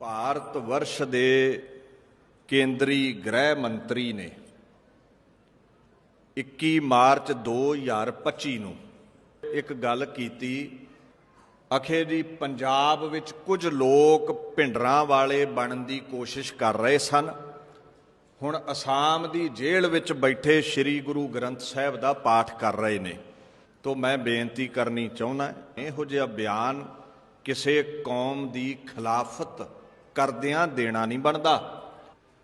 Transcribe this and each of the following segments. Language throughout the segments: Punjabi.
ਭਾਰਤ ਵਰਸ਼ ਦੇ ਕੇਂਦਰੀ ਗ੍ਰਹਿ ਮੰਤਰੀ ਨੇ 21 ਮਾਰਚ 2025 ਨੂੰ ਇੱਕ ਗੱਲ ਕੀਤੀ, ਅਖੇ ਜੀ, ਪੰਜਾਬ ਵਿੱਚ ਕੁਝ ਲੋਕ ਭਿੰਡਰਾਂ ਵਾਲੇ ਬਣਨ ਦੀ ਕੋਸ਼ਿਸ਼ ਕਰ ਰਹੇ ਸਨ। ਹੁਣ ਅਸਾਮ ਦੀ ਜੇਲ੍ਹ ਵਿੱਚ ਬੈਠੇ ਸ੍ਰੀ ਗੁਰੂ ਗ੍ਰੰਥ ਸਾਹਿਬ ਦਾ ਪਾਠ ਕਰ ਰਹੇ ਨੇ। ਤੋਂ ਮੈਂ ਬੇਨਤੀ ਕਰਨੀ ਚਾਹੁੰਦਾ, ਇਹੋ ਜਿਹਾ ਬਿਆਨ ਕਿਸੇ ਕੌਮ ਦੀ ਖਿਲਾਫਤ ਕਰਦਿਆਂ ਦੇਣਾ ਨਹੀਂ ਬਣਦਾ।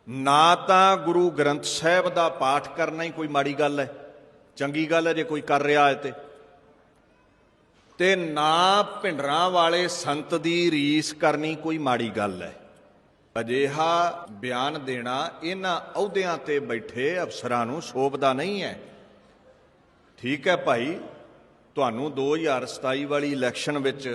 ਨਾ ਤਾਂ ਗੁਰੂ ਗ੍ਰੰਥ ਸਾਹਿਬ ਦਾ ਪਾਠ ਕਰਨਾ ਹੀ ਕੋਈ ਮਾੜੀ ਗੱਲ ਹੈ, ਚੰਗੀ ਗੱਲ ਹੈ ਜੇ ਕੋਈ ਕਰ ਰਿਹਾ ਹੈ ਤੇ। ਤੇ ਨਾ ਭਿੰਡਰਾਂ ਵਾਲੇ ਸੰਤ ਦੀ ਰੀਸ ਕਰਨੀ ਕੋਈ ਮਾੜੀ ਗੱਲ ਹੈ। ਅਜਿਹਾ ਬਿਆਨ ਦੇਣਾ ਇਹਨਾਂ ਅਹੁਦਿਆਂ ਤੇ ਬੈਠੇ ਅਫਸਰਾਂ ਨੂੰ ਸ਼ੋਭਦਾ ਨਹੀਂ ਹੈ। ਠੀਕ ਹੈ ਭਾਈ, ਤੁਹਾਨੂੰ 2027 ਵਾਲੀ ਇਲੈਕਸ਼ਨ ਵਿੱਚ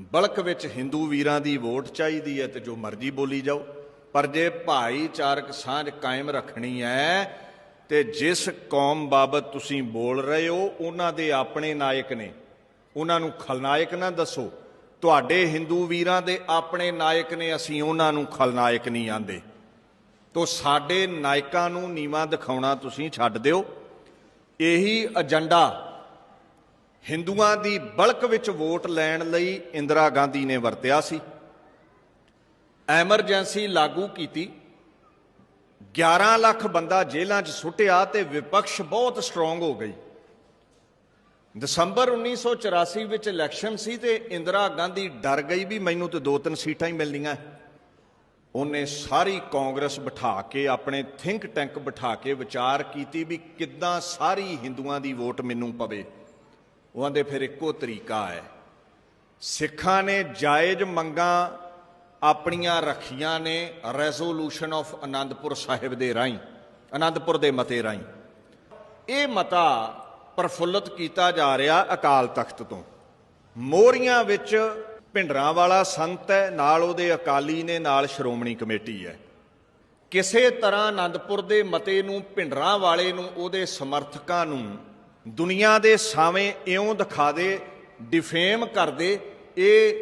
ਬਲਕ ਵਿੱਚ ਹਿੰਦੂ ਵੀਰਾਂ ਦੀ ਵੋਟ ਚਾਹੀਦੀ ਹੈ ਤੇ ਜੋ ਮਰਜ਼ੀ ਬੋਲੀ ਜਾਓ। ਪਰ ਜੇ ਭਾਈਚਾਰਕ ਸਾਂਝ ਕਾਇਮ ਰੱਖਣੀ ਹੈ, ਤੇ ਜਿਸ ਕੌਮ ਬਾਬਤ ਤੁਸੀਂ ਬੋਲ ਰਹੇ ਹੋ, ਉਹਨਾਂ ਦੇ ਆਪਣੇ ਨਾਇਕ ਨੇ। ਉਹਨਾਂ ਨੂੰ ਖਲਨਾਇਕ ਨਾ ਦੱਸੋ। ਤੁਹਾਡੇ ਹਿੰਦੂ ਵੀਰਾਂ ਦੇ ਆਪਣੇ ਨਾਇਕ ਨੇ, ਅਸੀਂ ਉਹਨਾਂ ਨੂੰ ਖਲਨਾਇਕ ਨਹੀਂ ਆਂਦੇ। ਤੋ ਸਾਡੇ ਨਾਇਕਾਂ ਨੂੰ ਨੀਵਾ ਦਿਖਾਉਣਾ ਤੁਸੀਂ ਛੱਡ ਦਿਓ। ਇਹੀ ਏਜੰਡਾ ਹਿੰਦੂਆਂ ਦੀ ਬਲਕ ਵਿੱਚ ਵੋਟ ਲੈਣ ਲਈ ਇੰਦਰਾ ਗਾਂਧੀ ਨੇ ਵਰਤਿਆ ਸੀ। ਐਮਰਜੈਂਸੀ ਲਾਗੂ ਕੀਤੀ। 11 ਲੱਖ ਬੰਦਾ ਜੇਲ੍ਹਾਂ 'ਚ ਸੁੱਟਿਆ ਤੇ ਵਿਪਕਸ਼ ਬਹੁਤ ਸਟਰੋਂਗ ਹੋ ਗਈ। ਦਸੰਬਰ 1984 ਵਿੱਚ ਇਲੈਕਸ਼ਨ ਸੀ ਤੇ ਇੰਦਰਾ ਗਾਂਧੀ ਡਰ ਗਈ ਵੀ ਮੈਨੂੰ ਤੇ ਦੋ ਤਿੰਨ ਸੀਟਾਂ ਹੀ ਮਿਲਣੀਆਂ। ਉਹਨੇ ਸਾਰੀ ਕਾਂਗਰਸ ਬਿਠਾ ਕੇ, ਆਪਣੇ ਥਿੰਕ ਟੈਂਕ ਬਿਠਾ ਕੇ ਵਿਚਾਰ ਕੀਤੀ ਵੀ ਕਿੱਦਾਂ ਸਾਰੀ ਹਿੰਦੂਆਂ ਦੀ ਵੋਟ ਮੈਨੂੰ ਪਵੇ। ਉਹ ਦੇ ਫਿਰ ਇੱਕੋ ਤਰੀਕਾ ਹੈ। ਸਿੱਖਾਂ ਨੇ ਜਾਇਜ਼ ਮੰਗਾਂ ਆਪਣੀਆਂ ਰੱਖੀਆਂ ਨੇ ਰੈਜ਼ੋਲੂਸ਼ਨ ਆਫ ਆਨੰਦਪੁਰ ਸਾਹਿਬ ਦੇ ਰਾਹੀਂ ਆਨੰਦਪੁਰ ਦੇ ਮਤੇ ਰਾਹੀਂ। ਇਹ ਮਤਾ ਪ੍ਰਫੁੱਲਤ ਕੀਤਾ ਜਾ ਰਿਹਾ ਅਕਾਲ ਤਖਤ ਤੋਂ। ਮੋਰੀਆਂ ਵਿੱਚ ਭਿੰਡਰਾਂ ਵਾਲਾ ਸੰਤ ਹੈ, ਨਾਲ ਉਹਦੇ ਅਕਾਲੀ ਨੇ, ਨਾਲ ਸ਼੍ਰੋਮਣੀ ਕਮੇਟੀ ਹੈ। ਕਿਸੇ ਤਰ੍ਹਾਂ ਆਨੰਦਪੁਰ ਦੇ ਮਤੇ ਨੂੰ ਭਿੰਡਰਾਂ ਵਾਲੇ ਨੂੰ, ਉਹਦੇ ਸਮਰਥਕਾਂ ਨੂੰ ਦੁਨੀਆ ਦੇ ਸਾਵੇਂ ਇਉਂ ਦਿਖਾ ਦੇ ਡਿਫੇਮ ਕਰਦੇ ਇਹ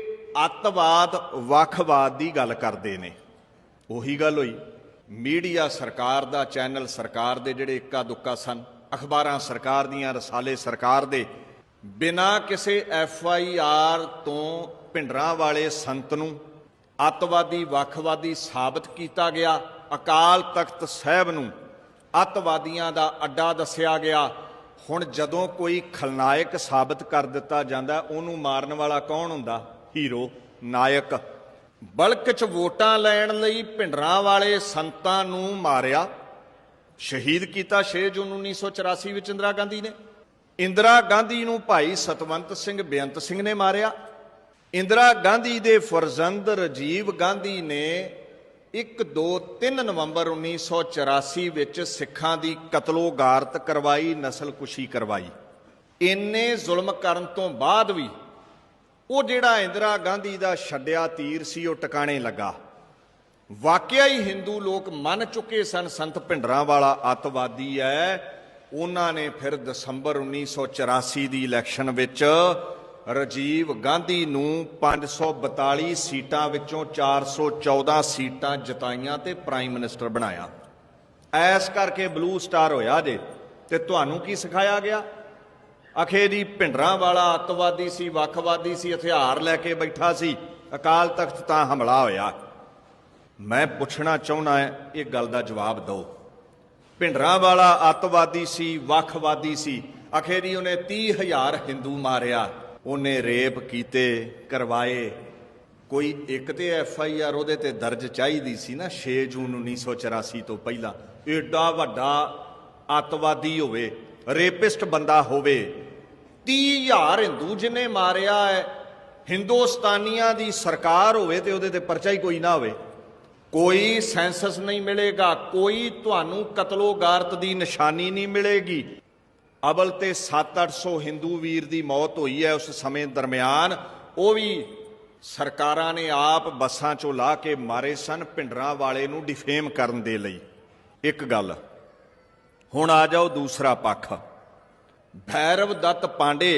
ਅੱਤਵਾਦ, ਵੱਖਵਾਦ ਦੀ ਗੱਲ ਕਰਦੇ ਨੇ। ਉਹੀ ਗੱਲ ਹੋਈ। ਮੀਡੀਆ ਸਰਕਾਰ ਦਾ, ਚੈਨਲ ਸਰਕਾਰ ਦੇ ਜਿਹੜੇ ਇੱਕਾ ਦੁੱਕਾ ਸਨ, ਅਖਬਾਰਾਂ ਸਰਕਾਰ ਦੀਆਂ, ਰਸਾਲੇ ਸਰਕਾਰ ਦੇ, ਬਿਨਾਂ ਕਿਸੇ ਐਫ ਆਈ ਆਰ ਤੋਂ ਭਿੰਡਰਾਂ ਵਾਲੇ ਸੰਤ ਨੂੰ ਅੱਤਵਾਦੀ, ਵੱਖਵਾਦੀ ਸਾਬਤ ਕੀਤਾ ਗਿਆ। ਅਕਾਲ ਤਖਤ ਸਾਹਿਬ ਨੂੰ ਅੱਤਵਾਦੀਆਂ ਦਾ ਅੱਡਾ ਦੱਸਿਆ ਗਿਆ। ਹੁਣ ਜਦੋਂ ਕੋਈ ਖਲਨਾਇਕ ਸਾਬਤ ਕਰ ਦਿੱਤਾ ਜਾਂਦਾ, ਉਹਨੂੰ ਮਾਰਨ ਵਾਲਾ ਕੌਣ ਹੁੰਦਾ? ਹੀਰੋ, ਨਾਇਕ। ਬਲਕ ਚ ਵੋਟਾਂ ਲੈਣ ਲਈ ਭਿੰਡਰਾਂ ਵਾਲੇ ਸੰਤਾਂ ਨੂੰ ਮਾਰਿਆ। ਸ਼ਹੀਦ ਕੀਤਾ 6 ਜੂਨ 1984 ਵਿੱਚ ਇੰਦਰਾ ਗਾਂਧੀ ਨੇ। ਇੰਦਰਾ ਗਾਂਧੀ ਨੂੰ ਭਾਈ ਸਤਵੰਤ ਸਿੰਘ ਬੇਅੰਤ ਸਿੰਘ ਨੇ ਮਾਰਿਆ। ਇੰਦਰਾ ਗਾਂਧੀ ਦੇ ਫਰਜ਼ੰਦ ਰਾਜੀਵ ਗਾਂਧੀ ਨੇ 1 2 3 ਨਵੰਬਰ 1984 ਵਿੱਚ ਸਿੱਖਾਂ ਦੀ ਕਤਲੋਗਾਰਤ ਕਰਵਾਈ, ਨਸਲਕੁਸ਼ੀ ਕਰਵਾਈ। ਇੰਨੇ ਜ਼ੁਲਮ ਕਰਨ ਤੋਂ ਬਾਅਦ ਵੀ ਉਹ ਜਿਹੜਾ ਇੰਦਰਾ ਗਾਂਧੀ ਦਾ ਛੱਡਿਆ ਤੀਰ ਸੀ, ਉਹ ਟਿਕਾਣੇ ਲੱਗਾ। ਵਾਕਿਆ ਹੀ ਹਿੰਦੂ ਲੋਕ ਮੰਨ ਚੁੱਕੇ ਸਨ, ਸੰਤ ਭਿੰਡਰਾਂ ਵਾਲਾ ਅੱਤਵਾਦੀ ਹੈ ਉਹਨਾਂ ਨੇ ਫਿਰ ਦਸੰਬਰ 1984 ਦੀ ਇਲੈਕਸ਼ਨ ਵਿੱਚ ਰਾਜੀਵ ਗਾਂਧੀ ਨੂੰ 542 ਸੀਟਾਂ ਵਿੱਚੋਂ 414 ਸੀਟਾਂ ਜਿਤਾਈਆਂ ਤੇ ਪ੍ਰਾਈਮ ਮਿਨਿਸਟਰ ਬਣਾਇਆ। ਐਸ ਕਰਕੇ ਬਲੂ ਸਟਾਰ ਹੋਇਆ ਜੇ। ਤੇ ਤੁਹਾਨੂੰ ਕੀ ਸਿਖਾਇਆ ਗਿਆ? ਅਖੇ ਦੀ ਭਿੰਡਰਾਂ ਵਾਲਾ ਅੱਤਵਾਦੀ ਸੀ, ਵੱਖਵਾਦੀ ਸੀ, ਹਥਿਆਰ ਲੈ ਕੇ ਬੈਠਾ ਸੀ। ਅਕਾਲ ਤਖਤ ਤਾਂ ਹਮਲਾ ਹੋਇਆ। ਮੈਂ ਪੁੱਛਣਾ ਚਾਹੁੰਦਾ ਇਹ ਗੱਲ ਦਾ ਜਵਾਬ ਦਿਓ। ਭਿੰਡਰਾਂ ਵਾਲਾ ਅੱਤਵਾਦੀ ਸੀ, ਵੱਖਵਾਦੀ ਸੀ। ਅਖੇਰੀ ਉਹਨੇ 30000 ਹਿੰਦੂ ਮਾਰਿਆ। ਉਹਨੇ ਰੇਪ ਕੀਤੇ, ਕਰਵਾਏ। ਕੋਈ ਇੱਕ ਤੇ ਐਫ ਆਈ ਆਰ ਉਹਦੇ ਤੇ ਦਰਜ ਚਾਹੀਦੀ ਸੀ ਨਾ 6 ਜੂਨ 1984 ਤੋਂ ਪਹਿਲਾਂ। ਏਡਾ ਵੱਡਾ ਅੱਤਵਾਦੀ ਹੋਵੇ, ਰੇਪਿਸਟ ਬੰਦਾ ਹੋਵੇ 30000 ਹਿੰਦੂ ਜਿਹਨੇ ਮਾਰਿਆ ਹੈ, ਹਿੰਦੁਸਤਾਨੀਆਂ ਦੀ ਸਰਕਾਰ ਹੋਵੇ ਤੇ ਉਹਦੇ ਤੇ ਪਰਚਾ ਹੀ ਕੋਈ ਨਾ ਹੋਵੇ। ਕੋਈ ਸੈਂਸਸ ਨਹੀਂ ਮਿਲੇਗਾ, ਕੋਈ ਤੁਹਾਨੂੰ ਕਤਲੋਗਾਰਤ ਦੀ ਨਿਸ਼ਾਨੀ ਨਹੀਂ ਮਿਲੇਗੀ। ਅਬਲ ਤੇ 7-800 ਹਿੰਦੂ ਵੀਰ ਦੀ ਮੌਤ ਹੋਈ ਹੈ ਉਸ ਸਮੇਂ ਦਰਮਿਆਨ ਉਹ ਵੀ ਸਰਕਾਰਾਂ ਨੇ ਆਪ ਬੱਸਾਂ ਚੋਂ ਲਾ ਕੇ ਮਾਰੇ ਸਨ ਭਿੰਡਰਾਂ ਵਾਲੇ ਨੂੰ ਡਿਫੇਮ ਕਰਨ ਦੇ ਲਈ ਇੱਕ ਗੱਲ ਹੁਣ ਆ ਜਾਓ ਦੂਸਰਾ ਪੱਖ ਭੈਰਵ ਦੱਤ ਪਾਂਡੇ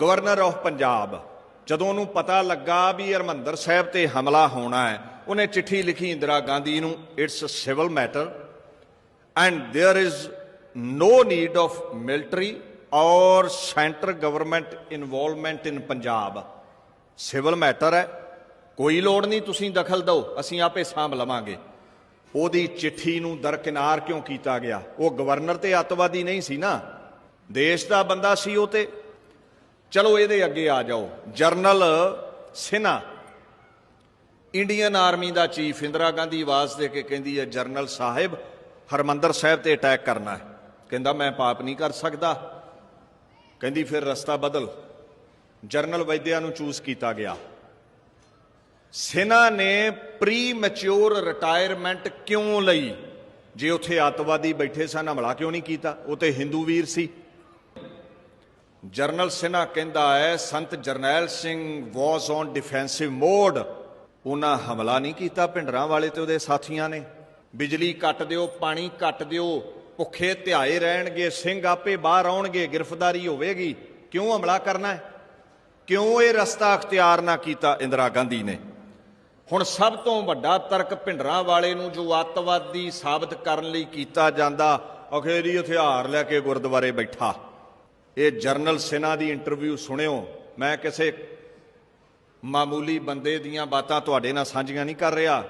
ਗਵਰਨਰ ਆਫ ਪੰਜਾਬ ਜਦੋਂ ਉਹਨੂੰ ਪਤਾ ਲੱਗਾ ਵੀ ਹਰਮੰਦਰ ਸਾਹਿਬ ਤੇ ਹਮਲਾ ਹੋਣਾ ਹੈ ਉਹਨੇ ਚਿੱਠੀ ਲਿਖੀ ਇੰਦਰਾ ਗਾਂਧੀ ਨੂੰ it's a civil matter and there is no need of military or centre government involvement in Punjab civil matter ਹੈ ਕੋਈ ਲੋੜ ਨਹੀਂ ਤੁਸੀਂ ਦਖਲ ਦਿਓ ਅਸੀਂ ਆਪੇ ਸਾਂਭ ਲਵਾਂਗੇ ਉਹਦੀ ਚਿੱਠੀ ਨੂੰ ਦਰਕਿਨਾਰ ਕਿਉਂ ਕੀਤਾ ਗਿਆ ਉਹ ਗਵਰਨਰ ਤੇ ਅੱਤਵਾਦੀ ਨਹੀਂ ਸੀ ਨਾ ਦੇਸ਼ ਦਾ ਬੰਦਾ ਸੀ ਉਹ ਤੇ ਚਲੋ ਇਹਦੇ ਅੱਗੇ ਆ ਜਾਓ ਜਰਨਲ ਸਿਨਾ ਇੰਡੀਅਨ ਆਰਮੀ ਦਾ ਚੀਫ ਇੰਦਰਾ ਗਾਂਧੀ ਆਵਾਜ਼ ਦੇ ਕੇ ਕਹਿੰਦੀ ਹੈ ਜਰਨਲ ਸਾਹਿਬ ਹਰਮੰਦਰ ਸਾਹਿਬ ਤੇ ਅਟੈਕ ਕਰਨਾ ਹੈ ਕਹਿੰਦਾ, ਮੈਂ ਪਾਪ ਨਹੀਂ ਕਰ ਸਕਦਾ। ਕਹਿੰਦੀ, ਫਿਰ ਰਸਤਾ ਬਦਲ। ਜਰਨਲ ਵੈਦਿਆ ਨੂੰ ਚੂਜ਼ ਕੀਤਾ ਗਿਆ। ਸੈਨਾ ਨੇ ਪ੍ਰੀ ਮੈਚੁਰ ਰਿਟਾਇਰਮੈਂਟ ਕਿਉਂ ਲਈ? ਜੇ ਉੱਥੇ ਅੱਤਵਾਦੀ ਬੈਠੇ ਸਨ, ਹਮਲਾ ਕਿਉਂ ਨਹੀਂ ਕੀਤਾ? ਉਹ ਤੇ ਹਿੰਦੂ ਵੀਰ ਸੀ। ਜਰਨਲ ਸਿਨਾ ਕਹਿੰਦਾ ਹੈ, Sant Jarnail Singh was on defensive mode ਉਹਨਾਂ ਹਮਲਾ ਨਹੀਂ ਕੀਤਾ, ਭਿੰਡਰਾਂ ਵਾਲੇ ਤੇ ਉਹਦੇ ਸਾਥੀਆਂ ਨੇ। ਬਿਜਲੀ ਕੱਟ ਦਿਓ, ਪਾਣੀ ਕੱਟ ਦਿਓ। ਭੁੱਖੇ ਧਿਆਏ ਰਹਿਣਗੇ, ਸਿੰਘ ਆਪੇ ਬਾਹਰ ਆਉਣਗੇ, ਗ੍ਰਿਫਤਾਰੀ ਹੋਵੇਗੀ। ਕਿਉਂ ਹਮਲਾ ਕਰਨਾ ਹੈ? ਕਿਉਂ ਇਹ ਰਸਤਾ ਅਖਤਿਆਰ ਨਾ ਕੀਤਾ ਇੰਦਰਾ ਗਾਂਧੀ ਨੇ? ਹੁਣ ਸਭ ਤੋਂ ਵੱਡਾ ਤਰਕ ਭਿੰਡਰਾਂ ਵਾਲੇ ਨੂੰ ਜੋ ਅੱਤਵਾਦੀ ਸਾਬਤ ਕਰਨ ਲਈ ਕੀਤਾ ਜਾਂਦਾ, ਅਖੇਰੀ ਹਥਿਆਰ ਲੈ ਕੇ ਗੁਰਦੁਆਰੇ ਬੈਠਾ। ਇਹ ਜਰਨਲ ਸਿਨਾ ਦੀ ਇੰਟਰਵਿਊ ਸੁਣਿਓ। ਮੈਂ ਕਿਸੇ ਮਾਮੂਲੀ ਬੰਦੇ ਦੀਆਂ ਬਾਤਾਂ ਤੁਹਾਡੇ ਨਾਲ ਸਾਂਝੀਆਂ ਨਹੀਂ ਕਰ ਰਿਹਾ।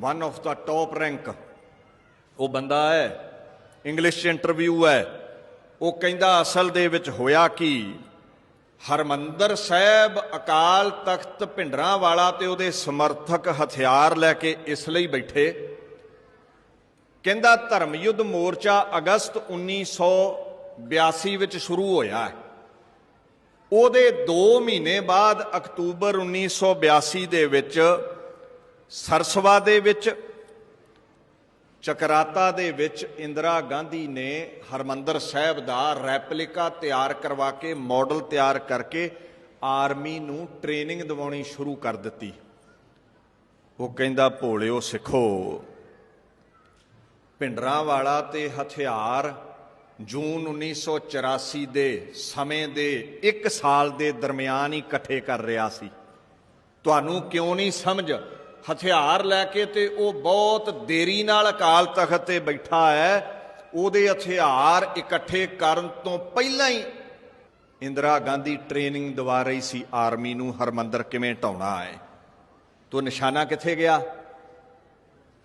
One of the top rank ਉਹ ਬੰਦਾ ਹੈ। ਇੰਗਲਿਸ਼ ਚ ਇੰਟਰਵਿਊ ਹੈ। ਉਹ ਕਹਿੰਦਾ, ਅਸਲ ਦੇ ਵਿੱਚ ਹੋਇਆ ਕੀ? ਹਰਮੰਦਰ ਸਾਹਿਬ ਅਕਾਲ ਤਖਤ ਭਿੰਡਰਾਂ ਵਾਲਾ ਤੇ ਉਹਦੇ ਸਮਰਥਕ ਹਥਿਆਰ ਲੈ ਕੇ ਇਸ ਲਈ ਬੈਠੇ। ਕਹਿੰਦਾ ਧਰਮ ਯੁੱਧ ਮੋਰਚਾ ਅਗਸਤ 1982 ਵਿੱਚ ਸ਼ੁਰੂ ਹੋਇਆ ਹੈ। ਉਹਦੇ 2 ਮਹੀਨੇ ਬਾਅਦ ਅਕਤੂਬਰ 1982 ਦੇ ਵਿੱਚ ਸਰਸਵਾ ਦੇ ਵਿੱਚ ਚਕਰਾਤਾ ਦੇ ਵਿੱਚ ਇੰਦਰਾ ਗਾਂਧੀ ਨੇ ਹਰਮੰਦਰ ਸਾਹਿਬ ਦਾ ਰੈਪਲੀਕਾ ਤਿਆਰ ਕਰਵਾ ਕੇ, ਮਾਡਲ ਤਿਆਰ ਕਰਕੇ ਆਰਮੀ ਨੂੰ ਟ੍ਰੇਨਿੰਗ ਦਿਵਾਉਣੀ ਸ਼ੁਰੂ ਕਰ ਦਿੱਤੀ। ਉਹ ਕਹਿੰਦਾ, ਭੋਲਿਓ ਸਿੱਖੋ ਭਿੰਡਰਾਂ ਵਾਲਾ ਤੇ ਹਥਿਆਰ ਜੂਨ 1984 ਦੇ ਸਮੇਂ ਦੇ 1 ਸਾਲ ਦੇ ਦਰਮਿਆਨ ਹੀ ਇਕੱਠੇ ਕਰ ਰਿਹਾ ਸੀ। ਤੁਹਾਨੂੰ ਕਿਉਂ ਨਹੀਂ ਸਮਝ ਹਥਿਆਰ ਲੈ ਕੇ ਤੇ ਉਹ ਬਹੁਤ ਦੇਰੀ ਨਾਲ ਅਕਾਲ ਤਖਤ ਤੇ ਬੈਠਾ ਹੈ। ਉਹਦੇ ਹਥਿਆਰ ਇਕੱਠੇ ਕਰਨ ਤੋਂ ਪਹਿਲਾਂ ਹੀ ਇੰਦਰਾ ਗਾਂਧੀ ਟ੍ਰੇਨਿੰਗ ਦਵਾ ਰਹੀ ਸੀ ਆਰਮੀ ਨੂੰ, ਹਰਮੰਦਰ ਕਿਵੇਂ ਢਾਉਣਾ ਹੈ। ਤੋ ਨਿਸ਼ਾਨਾ ਕਿੱਥੇ ਗਿਆ?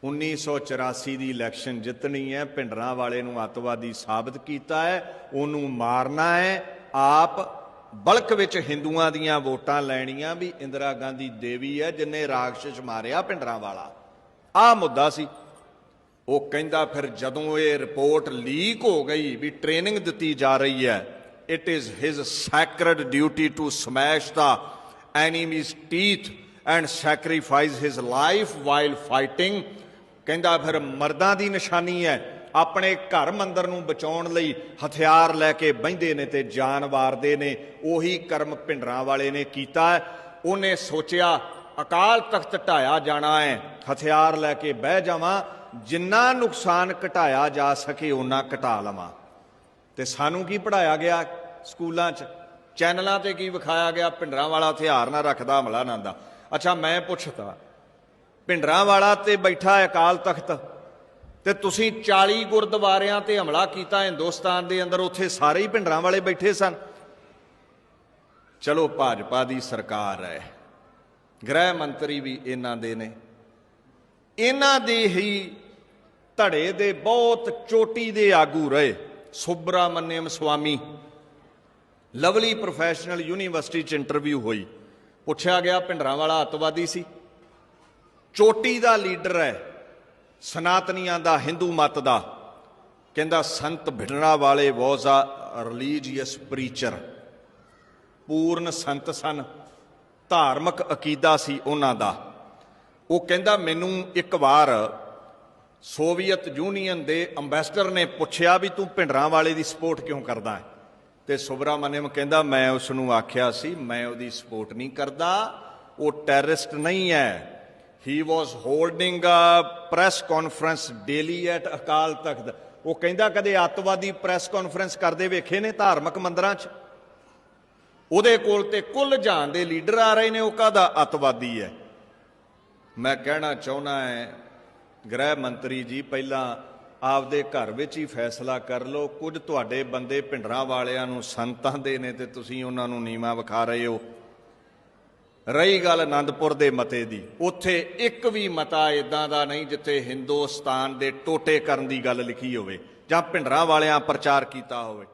1984 ਦੀ ਇਲੈਕਸ਼ਨ ਜਿੱਤਣੀ ਹੈ ਭਿੰਡਰਾਂ ਵਾਲੇ ਨੂੰ ਅੱਤਵਾਦੀ ਸਾਬਤ ਕੀਤਾ ਹੈ, ਉਹਨੂੰ ਮਾਰਨਾ ਹੈ। ਆਪ ਬਲਕ ਵਿੱਚ ਹਿੰਦੂਆਂ ਦੀਆਂ ਵੋਟਾਂ ਲੈਣੀਆਂ ਵੀ ਇੰਦਰਾ ਗਾਂਧੀ ਦੇਵੀ ਹੈ, ਜਿਨੇ ਰਾਖਸ਼ ਮਾਰਿਆ ਭਿੰਡਰਾਂ ਵਾਲਾ। ਆਹ ਮੁੱਦਾ ਸੀ। ਉਹ ਕਹਿੰਦਾ ਫਿਰ ਜਦੋਂ ਇਹ ਰਿਪੋਰਟ ਲੀਕ ਹੋ ਗਈ ਵੀ ਟ੍ਰੇਨਿੰਗ ਦਿੱਤੀ ਜਾ ਰਹੀ ਹੈ it is his sacred duty to smash the enemy's teeth and sacrifice his life while fighting ਕਹਿੰਦਾ ਫਿਰ ਮਰਦਾਂ ਦੀ ਨਿਸ਼ਾਨੀ ਹੈ। ਆਪਣੇ ਘਰ ਮੰਦਰ ਨੂੰ ਬਚਾਉਣ ਲਈ ਹਥਿਆਰ ਲੈ ਕੇ ਬਹਿੰਦੇ ਨੇ ਤੇ ਜਾਨ ਵਾਰਦੇ ਨੇ, ਉਹੀ ਕਰਮ ਭਿੰਡਰਾਂ ਵਾਲੇ ਨੇ ਕੀਤਾ। ਹੈ ਉਹਨੇ ਸੋਚਿਆ, ਅਕਾਲ ਤਖਤ ਢਾਇਆ ਜਾਣਾ ਹੈ, ਹਥਿਆਰ ਲੈ ਕੇ ਬਹਿ ਜਾਵਾਂ, ਜਿੰਨਾ ਨੁਕਸਾਨ ਘਟਾਇਆ ਜਾ ਸਕੇ ਉਹਨਾਂ ਘਟਾ ਲਵਾਂ। ਤੇ ਸਾਨੂੰ ਕੀ ਪੜਾਇਆ ਗਿਆ ਸਕੂਲਾਂ 'ਚ? ਚੈਨਲਾਂ ਤੇ ਕੀ ਵਿਖਾਇਆ ਗਿਆ? ਭਿੰਡਰਾਂ ਵਾਲਾ ਹਥਿਆਰ ਨਾ ਰੱਖਦਾ ਹਮਲਾ ਨਾ ਦਾ। ਅੱਛਾ, ਮੈਂ ਪੁੱਛਦਾ, ਭਿੰਡਰਾਂ ਵਾਲਾ ਤੇ ਬੈਠਾ ਅਕਾਲ ਤਖਤ ਤੇ ਤੁਸੀਂ 40 ਗੁਰਦੁਆਰਿਆਂ ਤੇ ਹਮਲਾ ਕੀਤਾ ਹਿੰਦੁਸਤਾਨ ਦੇ ਅੰਦਰ, ਉੱਥੇ ਸਾਰੇ ਹੀ ਭਿੰਡਰਾਂ ਵਾਲੇ ਬੈਠੇ ਸਨ। ਚਲੋ, ਭਾਜਪਾ ਦੀ ਸਰਕਾਰ ਹੈ। ਗ੍ਰਹਿ ਮੰਤਰੀ ਵੀ ਇਹਨਾਂ ਦੇ ਨੇ। ਇਹਨਾਂ ਦੇ ਹੀ ਧੜੇ ਦੇ ਬਹੁਤ ਚੋਟੀ ਦੇ ਆਗੂ ਰਹੇ। Subramanian Swamy. Lovely professional university ਚ ਇੰਟਰਵਿਊ ਹੋਈ। ਪੁੱਛਿਆ ਗਿਆ ਭਿੰਡਰਾਂ ਵਾਲਾ ਅੱਤਵਾਦੀ ਸੀ। ਚੋਟੀ ਦਾ ਲੀਡਰ ਹੈ। ਸਨਾਤਨੀਆਂ ਦਾ, ਹਿੰਦੂ ਮਤ ਦਾ, ਕਹਿੰਦਾ ਸੰਤ ਭਿੰਡਰਾ ਵਾਲੇ ਵਾਸ ਆ ਰਿਲੀਜੀਅਸ ਪ੍ਰੀਚਰ ਪੂਰਨ ਸੰਤ ਸਨ, ਧਾਰਮਿਕ ਅਕੀਦਾ ਸੀ ਉਹਨਾਂ ਦਾ। ਉਹ ਕਹਿੰਦਾ ਮੈਨੂੰ ਇੱਕ ਵਾਰ ਸੋਵੀਅਤ ਯੂਨੀਅਨ ਦੇ ਅੰਬੈਸਡਰ ਨੇ ਪੁੱਛਿਆ ਵੀ ਤੂੰ ਭਿੰਡਰਾਂ ਵਾਲੇ ਦੀ ਸਪੋਰਟ ਕਿਉਂ ਕਰਦਾ ਹੈ? ਤੇ ਸੁਬਰਾਮਨਿਅਮ ਕਹਿੰਦਾ, ਮੈਂ ਉਸ ਨੂੰ ਆਖਿਆ ਸੀ, ਮੈਂ ਉਹਦੀ ਸਪੋਰਟ ਨਹੀਂ ਕਰਦਾ, ਉਹ ਟੈਰਰਿਸਟ ਨਹੀਂ ਹੈ। He was holding a press conference daily at Akal Takht ਉਹ ਕਹਿੰਦਾ ਕਦੇ ਅੱਤਵਾਦੀ ਪ੍ਰੈਸ ਕਾਨਫਰੰਸ ਕਰਦੇ ਵੇਖੇ ਨੇ ਧਾਰਮਿਕ ਮੰਦਰਾਂ 'ਚ? ਉਹਦੇ ਕੋਲ ਤੇ ਕੁੱਲ ਜਹਾਨ ਦੇ ਲੀਡਰ ਆ ਰਹੇ ਨੇ, ਉਹ ਕਾਹਦਾ ਅੱਤਵਾਦੀ ਹੈ? ਮੈਂ ਕਹਿਣਾ ਚਾਹੁੰਦਾ ਹੈ ਗ੍ਰਹਿ ਮੰਤਰੀ ਜੀ ਪਹਿਲਾਂ ਆਪਦੇ ਘਰ ਵਿੱਚ ਹੀ ਫੈਸਲਾ ਕਰ ਲਓ। ਕੁਝ ਤੁਹਾਡੇ ਬੰਦੇ ਭਿੰਡਰਾਂ ਵਾਲਿਆਂ ਨੂੰ ਸੰਤਾਂ ਦੇ ਨੇ ਤੇ ਤੁਸੀਂ ਉਹਨਾਂ ਨੂੰ ਨੀਵਾ ਵਿਖਾ ਰਹੇ ਹੋ। ਰਹੀ ਗੱਲ ਆਨੰਦਪੁਰ ਦੇ ਮਤੇ ਦੀ। ਉੱਥੇ ਇੱਕ ਵੀ ਮਤਾ ਇਦਾਂ ਦਾ ਨਹੀਂ ਜਿੱਥੇ ਹਿੰਦੁਸਤਾਨ ਦੇ ਟੋਟੇ ਕਰਨ ਦੀ ਗੱਲ ਲਿਖੀ ਹੋਵੇ ਜਾਂ ਭਿੰਡਰਾਂ ਵਾਲਿਆਂ ਪ੍ਰਚਾਰ ਕੀਤਾ ਹੋਵੇ।